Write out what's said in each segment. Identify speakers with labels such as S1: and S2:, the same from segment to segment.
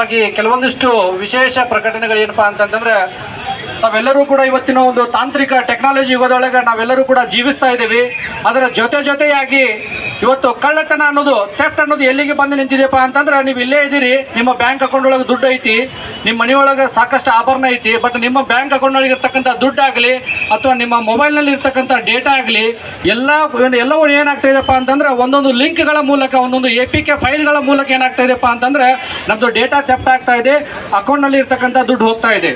S1: ಹಾಗೆ ಕೆಲವೊಂದಿಷ್ಟು ವಿಶೇಷ ಪ್ರಕಟಣೆಗಳು ಏನಪ್ಪಾ ಅಂತಂತಂದ್ರೆ ತಾವೆಲ್ಲರೂ ಕೂಡ ಇವತ್ತಿನ ಒಂದು ತಾಂತ್ರಿಕ ಟೆಕ್ನಾಲಜಿ ಯುಗದೊಳಗೆ ನಾವೆಲ್ಲರೂ ಕೂಡ ಜೀವಿಸ್ತಾ ಇದ್ದೀವಿ. ಅದರ ಜೊತೆ ಜೊತೆಯಾಗಿ ಇವತ್ತು ಕಳ್ಳತನ ಅನ್ನೋದು ಥೆಫ್ಟ್ ಅನ್ನೋದು ಎಲ್ಲಿಗೆ ಬಂದು ನಿಂತಿದೆಯಪ್ಪ ಅಂತಂದ್ರೆ ನೀವು ಇಲ್ಲೇ ಇದ್ದೀರಿ, ನಿಮ್ಮ ಬ್ಯಾಂಕ್ ಅಕೌಂಟ್ ಒಳಗೆ ದುಡ್ಡು ಐತಿ, ನಿಮ್ಮ ಮನೆಯೊಳಗೆ ಸಾಕಷ್ಟು ಆಭರಣ ಐತಿ ಬಟ್ ನಿಮ್ಮ ಬ್ಯಾಂಕ್ ಅಕೌಂಟ್ ಒಳಗೆ ಇರ್ತಕ್ಕಂಥ ದುಡ್ಡು ಆಗಲಿ, ಅಥವಾ ನಿಮ್ಮ ಮೊಬೈಲ್ನಲ್ಲಿ ಇರ್ತಕ್ಕಂಥ ಡೇಟಾ ಆಗಲಿ, ಎಲ್ಲ ಎಲ್ಲವೂ ಏನಾಗ್ತಾ ಇದೆಯಪ್ಪ ಅಂತಂದ್ರೆ ಒಂದೊಂದು ಲಿಂಕ್ಗಳ ಮೂಲಕ, ಒಂದೊಂದು ಎ ಪಿ ಕೆ ಫೈಲ್ಗಳ ಮೂಲಕ ಏನಾಗ್ತಾ ಇದೆಯಪ್ಪ ಅಂತಂದ್ರೆ ನಮ್ಮದು ಡೇಟಾ ಥೆಫ್ಟ್ ಆಗ್ತಾ ಇದೆ ಅಕೌಂಟ್ನಲ್ಲಿ ಇರ್ತಕ್ಕಂಥ ದುಡ್ಡು ಹೋಗ್ತಾ ಇದೆ.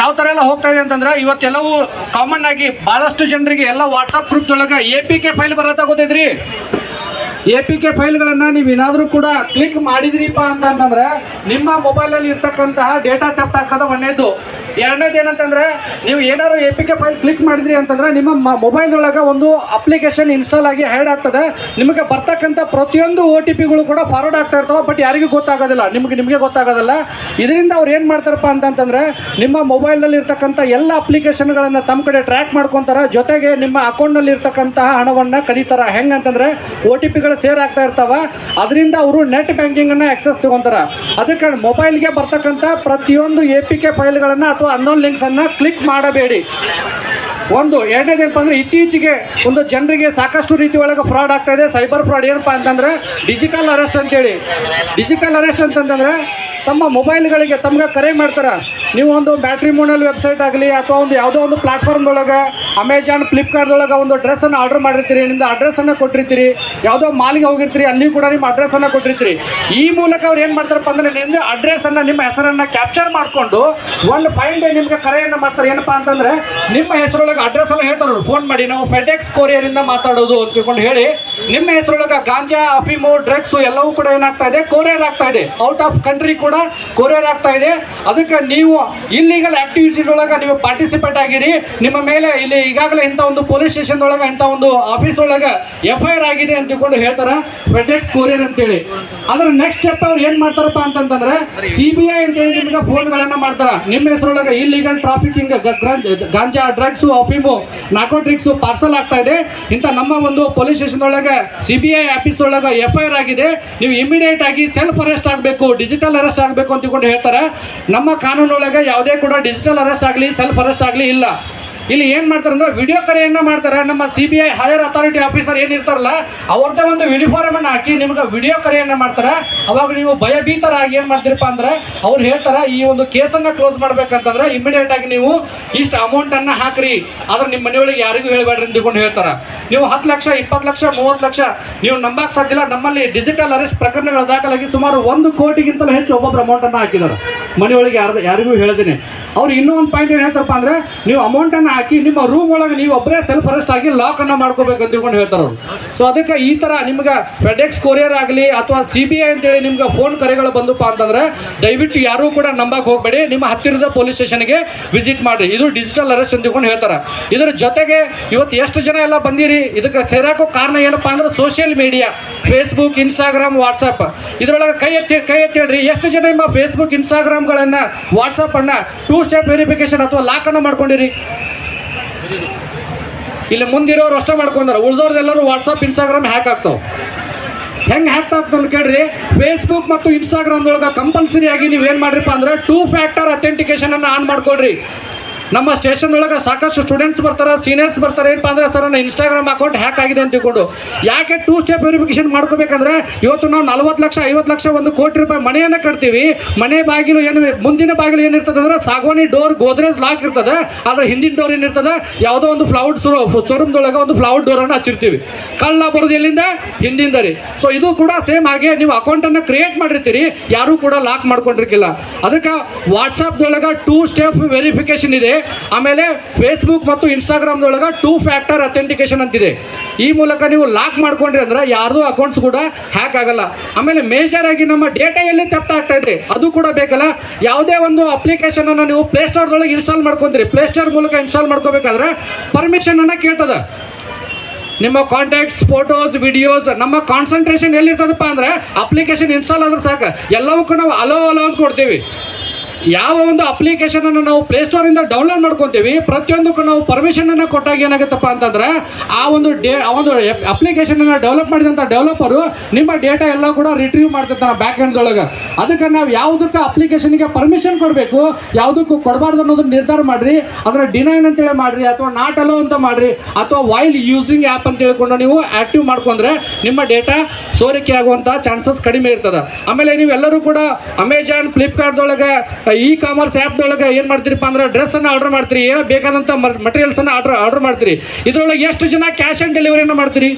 S1: ಯಾವ ಥರ ಎಲ್ಲ ಹೋಗ್ತಾ ಇದೆ ಅಂತಂದ್ರೆ ಇವತ್ತೆಲ್ಲವೂ ಕಾಮನ್ ಆಗಿ ಭಾಳಷ್ಟು ಜನರಿಗೆ ಎಲ್ಲ ವಾಟ್ಸಪ್ ಗ್ರೂಪ್ ಒಳಗೆ ಎ ಪಿ ಕೆ ಫೈಲ್ ಬರತ್ತ ಗೊತ್ತೈತ್ರಿ? ಎ ಪಿ ಕೆ ಫೈಲ್ಗಳನ್ನು ನೀವು ಏನಾದರೂ ಕೂಡ ಕ್ಲಿಕ್ ಮಾಡಿದ್ರಿಪ್ಪ ಅಂತಂದ್ರೆ ನಿಮ್ಮ ಮೊಬೈಲಲ್ಲಿ ಇರ್ತಕ್ಕಂತಹ ಡೇಟಾ ಥೆಫ್ಟ್ ಆಗ್ತದೆ ಒಂದೇದು. ಎರಡನೇದು ಏನಂತಂದ್ರೆ ನೀವು ಏನಾದ್ರು A P K file click ಮಾಡಿದ್ರಿ ಅಂತಂದ್ರೆ ನಿಮ್ಮ ಮೊಬೈಲ್ ಒಳಗ ಒಂದು ಅಪ್ಲಿಕೇಶನ್ ಇನ್ಸ್ಟಾಲ್ ಆಗಿ ಹ್ಯಾಡ್ ಆಗ್ತದೆ. ನಿಮಗೆ ಬರ್ತಕ್ಕಂಥ ಪ್ರತಿಯೊಂದು ಒ ಟಿ ಪಿಗಳು ಕೂಡ ಫಾರ್ವರ್ಡ್ ಆಗ್ತಾ ಇರ್ತವೆ ಬಟ್ ಯಾರಿಗೂ ಗೊತ್ತಾಗೋದಿಲ್ಲ. ನಿಮಗೆ ನಿಮಗೆ ಗೊತ್ತಾಗೋದಿಲ್ಲ. ಇದರಿಂದ ಅವ್ರು ಏನು ಮಾಡ್ತಾರಪ್ಪ ಅಂತಂತಂದ್ರೆ ನಿಮ್ಮ ಮೊಬೈಲ್ನಲ್ಲಿ ಇರ್ತಕ್ಕಂಥ ಎಲ್ಲ ಅಪ್ಲಿಕೇಶನ್ಗಳನ್ನು ತಮ್ಮ ಕಡೆ ಟ್ರ್ಯಾಕ್ ಮಾಡ್ಕೊತಾರೆ. ಜೊತೆಗೆ ನಿಮ್ಮ ಅಕೌಂಟ್ನಲ್ಲಿ ಇರ್ತಕ್ಕಂತಹ ಹಣವನ್ನು ಹೆಂಗೆ ಅಂತಂದ್ರೆ ಒ ಟಿ ಪಿಗಳು ಸೇರ್ ಆಗ್ತಾ ಇರ್ತಾವ, ಅದರಿಂದ ಅವರು ನೆಟ್ ಬ್ಯಾಂಕಿಂಗನ್ನು ಆಕ್ಸೆಸ್ ತಗೊಂತಾರ. ಅದಕ್ಕೆ ಮೊಬೈಲ್ಗೆ ಬರ್ತಕ್ಕಂಥ ಪ್ರತಿಯೊಂದು ಎ ಪಿ ಕೆ ಫೈಲ್ಗಳನ್ನು ಅಥವಾ ಅನ್ನೋನ್ ಲಿಂಕ್ಸನ್ನು ಕ್ಲಿಕ್ ಮಾಡಬೇಡಿ. ಒಂದು ಎರಡನೇದೇನಪ್ಪ ಅಂದ್ರೆ ಇತ್ತೀಚೆಗೆ ಒಂದು ಜನರಿಗೆ ಸಾಕಷ್ಟು ರೀತಿ ಒಳಗೆ ಫ್ರಾಡ್ ಆಗ್ತಾ ಇದೆ. ಸೈಬರ್ ಫ್ರಾಡ್ ಏನಪ್ಪ ಅಂತಂದ್ರೆ ಡಿಜಿಟಲ್ ಅರೆಸ್ಟ್ ಅಂತೇಳಿ. ಡಿಜಿಟಲ್ ಅರೆಸ್ಟ್ ಅಂತಂದ್ರೆ ತಮ್ಮ ಮೊಬೈಲ್ಗಳಿಗೆ ತಮ್ಗೆ ಕರೆ ಮಾಡ್ತಾರೆ. ನೀವು ಒಂದು ಮ್ಯಾಟ್ರಿಮೋನಲ್ ವೆಬ್ಸೈಟ್ ಆಗಲಿ ಅಥವಾ ಒಂದು ಯಾವುದೋ ಒಂದು ಪ್ಲಾಟ್ಫಾರ್ಮ್ದೊಳಗೆ ಅಮೆಜಾನ್ ಫ್ಲಿಪ್ಕಾರ್ಟ್ದೊಳಗೆ ಒಂದು ಡ್ರೆಸ್ಸನ್ನು ಆರ್ಡರ್ ಮಾಡಿರ್ತೀರಿ, ನಿಮ್ದು ಅಡ್ರೆಸ್ಸನ್ನು ಕೊಟ್ಟಿರ್ತೀರಿ, ಯಾವುದೋ ಮಾಲಿಗೆ ಹೋಗಿರ್ತೀರಿ, ಅಲ್ಲಿ ಕೂಡ ನಿಮ್ಮ ಅಡ್ರೆಸ್ಸನ್ನು ಕೊಟ್ಟಿರ್ತೀರಿ. ಈ ಮೂಲಕ ಅವ್ರು ಏನು ಮಾಡ್ತಾರಪ್ಪ ಅಂದರೆ ನಿಮ್ಮದು ಅಡ್ರೆಸ್ಸನ್ನು ನಿಮ್ಮ ಹೆಸರನ್ನು ಕ್ಯಾಪ್ಚರ್ ಮಾಡಿಕೊಂಡು ಒಂದು ಫೈನ್ ಡೇ ನಿಮಗೆ ಕರೆಯನ್ನು ಮಾಡ್ತಾರೆ. ಏನಪ್ಪ ಅಂತಂದ್ರೆ ನಿಮ್ಮ ಹೆಸರೊಳಗೆ ಅಡ್ರೆಸ್ ಹೇಳ್ತಾರೆ ಅವರು. ಫೋನ್ ಮಾಡಿ, ನಾವು ಫೆಡೆಕ್ಸ್ ಕೊರಿಯರಿಂದ ಮಾತಾಡೋದು ಅಂತ ತಿಳ್ಕೊಂಡು ಹೇಳಿ, ನಿಮ್ಮ ಹೆಸರೊಳಗೆ ಗಾಂಜಾ ಅಫೀಮು ಡ್ರಗ್ಸು ಎಲ್ಲವೂ ಕೂಡ ಏನಾಗ್ತಾ ಇದೆ ಕೊರಿಯರ್ ಆಗ್ತಾ ಇದೆ. ಔಟ್ ಆಫ್ ಕಂಟ್ರಿ ಕೂಡ ಕೊರಿಯರ್ ಆಗ್ತಾ ಇದೆ. ಅದಕ್ಕೆ ನೀವು ಇಲ್ಲಿಗಲ್ ಆಕ್ಟಿವಿಟೀಸ್ ಒಳಗ ನೀವು ಪಾರ್ಟಿಸಿಪೇಟ್ ಆಗಿರಿ. ನಿಮ್ಮ ಮೇಲೆ ಇಲ್ಲಿ ಈಗಾಗಲೇ ಇಂಥ ಒಂದು ಪೊಲೀಸ್ ಸ್ಟೇಷನ್ ಒಳಗೆ, ಇಂಥ ಒಂದು ಆಫೀಸ್ ಒಳಗೆ ಎಫ್ ಐ ಆರ್ ಆಗಿದೆ ಅಂತ ತಿಳ್ಕೊಂಡು ಹೇಳ್ತಾರೆ. ಫೆಡೆಕ್ಸ್ ಕೊರಿಯರ್ ಅಂತೇಳಿ. ಅದ್ರ ನೆಕ್ಸ್ಟ್ ಸ್ಟೆಪ್ ಅವ್ರು ಏನ್ ಮಾಡ್ತಾರಪ್ಪ ಅಂತಂದ್ರೆ ಸಿ ಬಿ ಐ ಅಂತೇಳಿ ನಿಮ್ಗೆ ಫೋನ್ಗಳನ್ನ ಮಾಡ್ತಾರ. ನಿಮ್ಮ ಹೆಸರೊಳಗೆ ಇಲ್ಲಿಗಲ್ ಟ್ರಾಫಿಕಿಂಗ್ ಗಾಂಜಾ ಡ್ರಗ್ಸ್ ಅಫೀಮು ನಾಕೋಟ್ರಿಕ್ಸ್ ಪಾರ್ಸಲ್ ಆಗ್ತಾ ಇದೆ. ಇಂಥ ನಮ್ಮ ಒಂದು ಪೊಲೀಸ್ ಸ್ಟೇಷನ್ ಒಳಗೆ ಸಿ ಬಿ ಐ ಆಫೀಸ್ ಒಳಗೆ ಎಫ್ ಐ ಆರ್ ಆಗಿದೆ. ನೀವು ಇಮಿಡಿಯೇಟ್ ಆಗಿ ಸೆಲ್ಫ್ ಅರೆಸ್ಟ್ ಆಗಬೇಕು ಡಿಜಿಟಲ್ ಅರೆಸ್ಟ್ ಆಗಬೇಕು ಅಂತ ಹೇಳ್ತಾರೆ. ನಮ್ಮ ಕಾನೂನೊಳಗೆ ಯಾವುದೇ ಕೂಡ ಡಿಜಿಟಲ್ ಅರೆಸ್ಟ್ ಆಗಲಿ ಸೆಲ್ಫ್ ಅರೆಸ್ಟ್ ಆಗಲಿ ಇಲ್ಲ. ಇಲ್ಲಿ ಏನು ಮಾಡ್ತಾರೆ ಅಂದ್ರೆ ವಿಡಿಯೋ ಕರೆಯನ್ನು ಮಾಡ್ತಾರೆ. ನಮ್ಮ C B I higher authority officer ಏನಿರ್ತಾರಲ್ಲ ಅವ್ರದ್ದೇ ಒಂದು ಯೂನಿಫಾರ್ಮ್ ಅನ್ನ ಹಾಕಿ ನಿಮ್ಗೆ ವಿಡಿಯೋ ಕರೆಯನ್ನು ಮಾಡ್ತಾರೆ. ಅವಾಗ ನೀವು ಭಯಭೀತರಾಗಿ ಏನು ಮಾಡ್ತೀರಪ್ಪ ಅಂದ್ರೆ, ಅವ್ರು ಹೇಳ್ತಾರೆ, ಈ ಒಂದು ಕೇಸನ್ನು ಕ್ಲೋಸ್ ಮಾಡ್ಬೇಕಂತಂದ್ರೆ ಇಮಿಡಿಯೇಟ್ ಆಗಿ ನೀವು ಇಷ್ಟು ಅಮೌಂಟನ್ನು ಹಾಕ್ರಿ. ಆದ್ರೆ ನಿಮ್ಮ ಮನೆಯೊಳಗೆ ಯಾರಿಗೂ ಹೇಳಬೇಡ್ರಿ ಅಂತ ಹೇಳ್ತಾರೆ. ನೀವು ಹತ್ತು ಲಕ್ಷ, ಇಪ್ಪತ್ತು ಲಕ್ಷ, ಮೂವತ್ತು ಲಕ್ಷ, ನೀವು ನಂಬಕ್ ಸಾಧ್ಯಲ್ಲ ನಮ್ಮಲ್ಲಿ ಡಿಜಿಟಲ್ ಅರೆಸ್ಟ್ ಪ್ರಕರಣಗಳು ದಾಖಲಾಗಿ ಸುಮಾರು ಒಂದು ಕೋಟಿಗಿಂತಲೂ ಹೆಚ್ಚು ಒಬ್ಬೊಬ್ಬರು ಅಮೌಂಟನ್ನು ಹಾಕಿದ್ದಾರೆ. ಮನೆಯೊಳಗೆ ಯಾರು ಯಾರಿಗೂ ಹೇಳಿದ್ದೀನಿ ಅವ್ರು ಇನ್ನೂ ಒಂದು ಪಾಯಿಂಟ್ ಏನು ಹೇಳ್ತಾರಪ್ಪ ಅಂದ್ರೆ, ನೀವು ಅಮೌಂಟ್ ಅನ್ನ ಹಾಕಿ ನಿಮ್ಮ ರೂಮ್ ಒಳಗೆ ನೀವು ಒಬ್ಬರೇ ಸೆಲ್ಫ್ ಅರೆಸ್ಟ್ ಆಗಿ ಲಾಕನ್ನು ಮಾಡ್ಕೋಬೇಕು ಅಂತ ತಿಳ್ಕೊಂಡು ಹೇಳ್ತಾರೆ ಅವರು. ಸೊ ಅದಕ್ಕೆ ಈ ತರ ನಿಮ್ಗೆ ಫೆಡೆಕ್ಸ್ ಕೊರಿಯರ್ ಆಗಲಿ ಅಥವಾ ಸಿ ಬಿ ಐ ಅಂತೇಳಿ ನಿಮ್ಗೆ ಫೋನ್ ಕರೆಗಳು ಬಂದಪ್ಪ ಅಂತಂದ್ರೆ, ದಯವಿಟ್ಟು ಯಾರೂ ಕೂಡ ನಂಬಕ್ ಹೋಗಬೇಡಿ. ನಿಮ್ಮ ಹತ್ತಿರದ ಪೊಲೀಸ್ ಸ್ಟೇಷನ್ಗೆ ವಿಸಿಟ್ ಮಾಡಿ ಇದು ಡಿಜಿಟಲ್ ಅರೆಸ್ಟ್ ಅಂತ ತಿಳ್ಕೊಂಡು ಹೇಳ್ತಾರೆ. ಇದರ ಜೊತೆಗೆ ಇವತ್ತು ಎಷ್ಟು ಜನ ಎಲ್ಲ ಬಂದಿರಿ? ಇದಕ್ಕೆ ಸೇರಾಕೋ ಕಾರಣ ಏನಪ್ಪ ಅಂದ್ರೆ social media Facebook Instagram WhatsApp ಇದರೊಳಗೆ ಕೈ ಎತ್ತಿ ಕೈ ಎತ್ತಿ ಹೇಳ್ರಿ ಎಷ್ಟು ಜನ ನಿಮ್ಮ ಫೇಸ್ಬುಕ್ ಇನ್ಸ್ಟಾಗ್ರಾಮ್ಗಳನ್ನು ವಾಟ್ಸಪ್ ಅನ್ನ ಟೂ ಸ್ಟೆಪ್ ವೆರಿಫಿಕೇಶನ್ ಅಥವಾ ಲಾಕನ್ನು ಮಾಡ್ಕೊಂಡಿರಿ. ಇಲ್ಲಿ ಮುಂದಿರೋರು ಅಷ್ಟೇ ಮಾಡ್ಕೊಂಡಾರ. ಉಳಿದವ್ರದ್ದೆಲ್ಲರೂ ವಾಟ್ಸಪ್ ಇನ್ಸ್ಟಾಗ್ರಾಮ್ ಹ್ಯಾಕ್ ಆಗ್ತಾವೆ. ಹೆಂಗೆ ಹ್ಯಾಕ್ ಆಗ್ತಾವ ಕೇಳ್ರಿ. ಫೇಸ್ಬುಕ್ ಮತ್ತು ಇನ್ಸ್ಟಾಗ್ರಾಮ್ದೊಳಗೆ ಕಂಪಲ್ಸರಿ ಆಗಿ ನೀವು ಏನು ಮಾಡ್ರಿಪ್ಪ ಅಂದ್ರೆ ಟೂ ಫ್ಯಾಕ್ಟರ್ ಅಥೆಂಟಿಕೇಶನ್ ಅನ್ನು ಆನ್ ಮಾಡ್ಕೊಳ್ರಿ. ನಮ್ಮ ಸ್ಟೇಷನ್ ಒಳಗೆ ಸಾಕಷ್ಟು ಸ್ಟೂಡೆಂಟ್ಸ್ ಬರ್ತಾರೆ ಸೀನಿಯರ್ಸ್ ಬರ್ತಾರೆ. ಏನಪ್ಪ ಅಂದ್ರೆ ಸರ್, ನನ್ನ ಇನ್ಸ್ಟಾಗ್ರಾಮ್ ಅಕೌಂಟ್ ಹ್ಯಾಕ್ ಆಗಿದೆ ಅಂತ ತಿಳ್ಕೊಂಡು. ಯಾಕೆ ಟೂ ಸ್ಟೆಪ್ ವೆರಿಫಿಕೇಶನ್ ಮಾಡ್ಕೋಬೇಕಂದ್ರೆ ಇವತ್ತು ನಾವು ನಲ್ವತ್ತು ಲಕ್ಷ, ಐವತ್ತು ಲಕ್ಷ ಒಂದು ಕೋಟಿ ರೂಪಾಯಿ ಮನೆಯನ್ನು ಕಟ್ತೀವಿ. ಮನೆ ಬಾಗಿಲು ಏನು, ಮುಂದಿನ ಬಾಗಿಲು ಏನಿರ್ತದೆ ಅಂದ್ರೆ ಸಾಗವಾನಿ ಡೋರ್ ಗೋದ್ರೇಜ್ ಲಾಕ್ ಇರ್ತದೆ. ಆದ್ರೆ ಹಿಂದಿನ ಡೋರ್ ಏನಿರ್ತದೆ, ಯಾವುದೋ ಒಂದು ಫ್ಲೌಡ್ ಶೋರೂಮ್ದೊಳಗೆ ಒಂದು ಫ್ಲೌಡ್ ಡೋರನ್ನು ಹಚ್ಚಿರ್ತೀವಿ. ಕಳ್ಳ ಬರೋದು ಎಲ್ಲಿಂದ? ಹಿಂದಿಂದ ರೀ. ಸೊ ಇದು ಕೂಡ ಸೇಮ್ ಹಾಗೆ ನೀವು ಅಕೌಂಟನ್ನು ಕ್ರಿಯೇಟ್ ಮಾಡಿರ್ತೀರಿ. ಯಾರೂ ಕೂಡ ಲಾಕ್ ಮಾಡ್ಕೊಂಡಿರ್ಕಿಲ್ಲ. ಅದಕ್ಕೆ ವಾಟ್ಸಪ್ದೊಳಗೆ ಟೂ ಸ್ಟೆಪ್ ವೆರಿಫಿಕೇಶನ್ ಇದೆ. ಆಮೇಲೆ ಫೇಸ್ಬುಕ್ ಮತ್ತು ಇನ್ಸ್ಟಾಗ್ರಾಮ್ದೊಳಗೆ ಟೂ ಫ್ಯಾಕ್ಟರ್ ಅಥೆಂಟಿಕೇಶನ್ ಅಂತಿದೆ. ಈ ಮೂಲಕ ನೀವು ಲಾಕ್ ಮಾಡ್ಕೊಂಡ್ರಿ ಅಂದ್ರೆ ಯಾರ್ದು ಅಕೌಂಟ್ಸ್ ಕೂಡ ಹ್ಯಾಕ್ ಆಗಲ್ಲ. ಆಮೇಲೆ ಮೇಜರ್ ಆಗಿ ನಮ್ಮ ಡೇಟಾ ಎಲ್ಲಿ ಆಗ್ತಾ ಇದೆ, ಅದು ಕೂಡ ಬೇಕಲ್ಲ. ಯಾವುದೇ ಒಂದು ಅಪ್ಲಿಕೇಶನ್ ಅನ್ನು ನೀವು ಪ್ಲೇಸ್ಟೋರ್ದೊಳಗೆ ಇನ್ಸ್ಟಾಲ್ ಮಾಡ್ಕೊಂತೀರಿ ಪ್ಲೇಸ್ಟೋರ್ ಮೂಲಕ ಇನ್ಸ್ಟಾಲ್ ಮಾಡ್ಕೋಬೇಕಾದ್ರೆ ಪರ್ಮಿಷನ್ ಅನ್ನ ಕೇಳ್ತದ. ನಿಮ್ಮ ಕಾಂಟ್ಯಾಕ್ಟ್ಸ್ ಫೋಟೋಸ್ ವಿಡಿಯೋಸ್ ನಮ್ಮ ಕಾನ್ಸಂಟ್ರೇಷನ್ ಎಲ್ಲಿರ್ತದಪ್ಪ ಅಂದ್ರೆ ಅಪ್ಲಿಕೇಶನ್ ಇನ್ಸ್ಟಾಲ್ ಆದ್ರೆ ಸಾಕು. ಎಲ್ಲವಕ್ಕೂ ನಾವು ಅಲೋ ಅಲೋ ಅಂತ ಕೊಡ್ತೀವಿ. ಯಾವ ಒಂದು ಅಪ್ಲಿಕೇಶನ್ ಅನ್ನು ನಾವು ಪ್ಲೇಸ್ಟೋರ್ ಇಂದ ಡೌನ್ಲೋಡ್ ಮಾಡ್ಕೊತೀವಿ, ಪ್ರತಿಯೊಂದಕ್ಕೂ ನಾವು ಪರ್ಮಿಷನ್ ಅನ್ನ ಕೊಟ್ಟಾಗ ಏನಾಗುತ್ತಪ್ಪ ಅಂತಂದ್ರೆ, ಆ ಒಂದು ಡೇ, ಆ ಒಂದು ಅಪ್ಲಿಕೇಶನ್ ಅನ್ನ ಡೆವಲಪ್ ಮಾಡಿದಂಥ ಡೆವಲಪರು ನಿಮ್ಮ ಡೇಟಾ ಎಲ್ಲ ಕೂಡ ರಿಟ್ರೀವ್ ಮಾಡ್ತಿರ್ತಾನೆ ಬ್ಯಾಕ್ ಎಂಡ್ ಒಳಗೆ ಅದಕ್ಕೆ ನಾವು ಯಾವುದಕ್ಕೆ ಅಪ್ಲಿಕೇಶನ್ಗೆ ಪರ್ಮಿಷನ್ ಕೊಡಬೇಕು, ಯಾವುದಕ್ಕೂ ಕೊಡಬಾರ್ದು ಅನ್ನೋದನ್ನ ನಿರ್ಧಾರ ಮಾಡ್ರಿ ಅದನ್ನ ಡಿನೈನ್ ಅಂತೇಳಿ ಮಾಡ್ರಿ, ಅಥವಾ ನಾಟ್ ಅಲೋ ಅಂತ ಮಾಡ್ರಿ, ಅಥವಾ ವೈಲ್ ಯೂಸಿಂಗ್ ಆ್ಯಪ್ ಅಂತ ಹೇಳ್ಕೊಂಡು ನೀವು ಆಕ್ಟಿವ್ ಮಾಡ್ಕೊಂಡ್ರೆ ನಿಮ್ಮ ಡೇಟಾ ಸೋರಿಕೆ ಆಗುವಂಥ ಚಾನ್ಸಸ್ ಕಡಿಮೆ ಇರ್ತದೆ. ಆಮೇಲೆ ನೀವೆಲ್ಲರೂ ಕೂಡ ಅಮೆಜಾನ್ ಫ್ಲಿಪ್ಕಾರ್ಟ್ದೊಳಗೆ ಇ ಕಾಮರ್ಸ್ ಆ್ಯಪ್ದೊಳಗೆ ಏನು ಮಾಡ್ತೀರಿಪ್ಪ ಅಂದ್ರೆ ಡ್ರೆಸ್ಸನ್ನು ಆರ್ಡರ್ ಮಾಡ್ತೀರಿ ಏನೋ ಬೇಕಾದಂಥ ಮಟೀರಿಯಲ್ಸನ್ನು ಆರ್ಡರ್ ಆರ್ಡರ್ ಮಾಡ್ತೀರಿ. ಇದರೊಳಗೆ ಎಷ್ಟು ಜನ ಕ್ಯಾಶ್ ಆನ್ ಡೆಲಿವರಿಯನ್ನು ಮಾಡ್ತೀರಿ?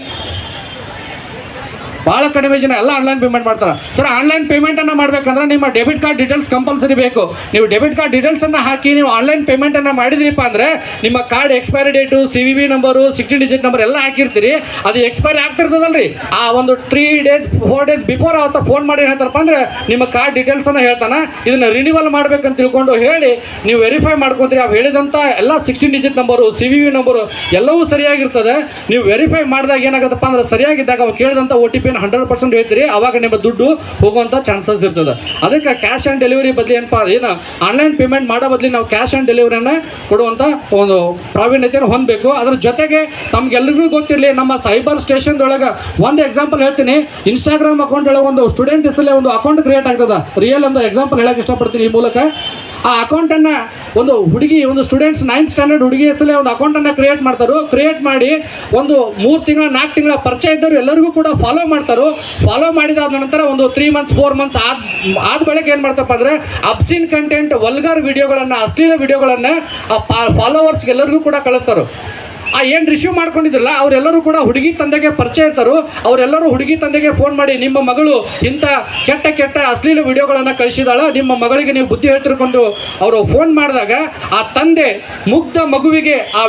S1: ಭಾಳ ಕಡಿಮೆ ಜನ ಎಲ್ಲ ಆನ್ಲೈನ್ ಪೇಮೆಂಟ್ ಮಾಡ್ತಾರೆ. ಸರ್ ಆನ್ಲೈನ್ ಪೇಮೆಂಟನ್ನು ಮಾಡಬೇಕಂದ್ರೆ ನಿಮ್ಮ ಡೆಬಿಟ್ ಕಾರ್ಡ್ ಡೀಟೇಲ್ಸ್ ಕಂಪಲ್ಸರಿ ಬೇಕು. ನೀವು ಡೆಬಿಟ್ ಕಾರ್ಡ್ ಡೀಟೇಲ್ಸನ್ನು ಹಾಕಿ ನೀವು ಆನ್ಲೈನ್ ಪೇಮೆಂಟನ್ನು ಮಾಡಿದ್ರಿಪ್ಪ ಅಂದರೆ ನಿಮ್ಮ card expiry date C V V number sixteen digit number ಎಲ್ಲ ಹಾಕಿರ್ತೀರಿ. ಅದು ಎಕ್ಸ್ಪೈರಿ ಆಗ್ತಿರ್ತದಲ್ರಿ ಆ ಒಂದು three days four days before ಅವತ್ತ ಫೋನ್ ಮಾಡಿ ಹೇಳ್ತಾರಪ್ಪ ಅಂದ್ರೆ ನಿಮ್ಮ ಕಾರ್ಡ್ ಡೀಟೇಲ್ಸನ್ನು ಹೇಳ್ತಾನೆ. ಇದನ್ನು ರಿನಿವಲ್ ಮಾಡ್ಬೇಕಂತ ತಿಳ್ಕೊಂಡು ಹೇಳಿ ನೀವು ವೆರಿಫೈ ಮಾಡ್ಕೊಂತೀರಿ. ಅವು ಹೇಳಿದಂಥ ಎಲ್ಲ sixteen digit number C V V number ಎಲ್ಲವೂ ಸರಿಯಾಗಿರ್ತದೆ. ನೀವು ವೆರಿಫೈ ಮಾಡಿದಾಗ ಏನಾಗುತ್ತಪ್ಪ ಅಂದ್ರೆ ಸರಿಯಾಗಿದ್ದಾಗ ಅವ್ರು ಕೇಳಿದಂಥ ಒ ಟಿ ಪಿನ ಹಂಡ್ರೆಡ್ ಪರ್ಸೆಂಟ್ ಹೇಳ್ತೀರಿ, ಅವಾಗ ನಿಮ್ಮ ದುಡ್ಡು ಹೋಗುವಂಥ ಚಾನ್ಸಸ್ ಇರ್ತದೆ. ಅದಕ್ಕೆ ಕ್ಯಾಶ್ ಆನ್ ಡೆಲಿವರಿ ಬದಲಿ ಏನಪ್ಪ ಏನು ಆನ್ಲೈನ್ ಪೇಮೆಂಟ್ ಮಾಡೋ ಬದಲಿ ನಾವು ಕ್ಯಾಶ್ ಆನ್ ಡೆಲಿವರಿಯನ್ನು ಕೊಡುವಂಥ ಒಂದು ಪ್ರಾವೀಣ್ಯತೆಯನ್ನು ಹೊಂದಬೇಕು. ಅದ್ರ ಜೊತೆಗೆ ತಮ್ಗೆಲ್ರಿಗೂ ಗೊತ್ತಿರಲಿ, ನಮ್ಮ ಸೈಬರ್ ಸ್ಟೇಷನ್ದೊಳಗೆ ಒಂದು ಎಕ್ಸಾಂಪಲ್ ಹೇಳ್ತೀನಿ. ಇನ್ಸ್ಟಾಗ್ರಾಮ್ ಅಕೌಂಟ್ ಒಳಗೆ ಒಂದು ಸ್ಟೂಡೆಂಟ್ ಹೆಸರಲ್ಲಿ ಒಂದು ಅಕೌಂಟ್ ಕ್ರಿಯೇಟ್ ಆಗ್ತದೆ. ರಿಯಲ್ ಒಂದು ಎಕ್ಸಾಂಪಲ್ ಹೇಳಕ್ಕೆ ಇಷ್ಟಪಡ್ತೀನಿ ಈ ಮೂಲಕ. ಆ ಅಕೌಂಟನ್ನು ಒಂದು ಹುಡುಗಿ, ಒಂದು ಸ್ಟೂಡೆಂಟ್ಸ್ ನೈನ್ತ್ ಸ್ಟ್ಯಾಂಡರ್ಡ್ ಹುಡುಗಿ ಹೆಸರಲ್ಲಿ ಒಂದು ಅಕೌಂಟನ್ನು ಕ್ರಿಯೇಟ್ ಮಾಡ್ತಾರೆ. ಕ್ರಿಯೇಟ್ ಮಾಡಿ ಒಂದು ಮೂರು ತಿಂಗಳ, ನಾಲ್ಕು ತಿಂಗಳ ಪರಿಚಯ ಇದ್ದವರು ಎಲ್ಲರಿಗೂ ಕೂಡ ಫಾಲೋ ಮಾಡ್ತಾರೋ. ಫಾಲೋ ಮಾಡಿದಾದ ನಂತರ ಒಂದು ತ್ರೀ ಮಂತ್ಸ್ ಫೋರ್ ಮಂತ್ಸ್ ಆದ ಆದ ಬಳಿಕ ಏನು ಮಾಡ್ತಪ್ಪ ಅಂದರೆ ಅಬ್ಸಿನ್ ಕಂಟೆಂಟ್ ವಲ್ಗಾರ್ ವಿಡಿಯೋಗಳನ್ನು ಅಶ್ಲೀಲ ವಿಡಿಯೋಗಳನ್ನು ಆ ಫಾಲೋವರ್ಸ್ ಎಲ್ಲರಿಗೂ ಕೂಡ ಕಳಿಸ್ತಾರೆ. ಆ ಏನು ರಿಸೀವ್ ಮಾಡ್ಕೊಂಡಿದ್ರಲ್ಲ, ಅವರೆಲ್ಲರೂ ಕೂಡ ಹುಡುಗಿ ತಂದೆಗೆ ಪರಿಚಯ ಇರ್ತಾರೋ, ಅವರೆಲ್ಲರೂ ಹುಡುಗಿ ತಂದೆಗೆ ಫೋನ್ ಮಾಡಿ, ನಿಮ್ಮ ಮಗಳು ಇಂಥ ಕೆಟ್ಟ ಕೆಟ್ಟ ಅಶ್ಲೀಲ ವಿಡಿಯೋಗಳನ್ನು ಕಳಿಸಿದಾಳ, ನಿಮ್ಮ ಮಗಳಿಗೆ ನೀವು ಬುದ್ಧಿ ಹೇಳ್ತಿರ್ಕೊಂಡು ಅವರು ಫೋನ್ ಮಾಡಿದಾಗ, ಆ ತಂದೆ ಮುಗ್ಧ ಮಗುವಿಗೆ ಆ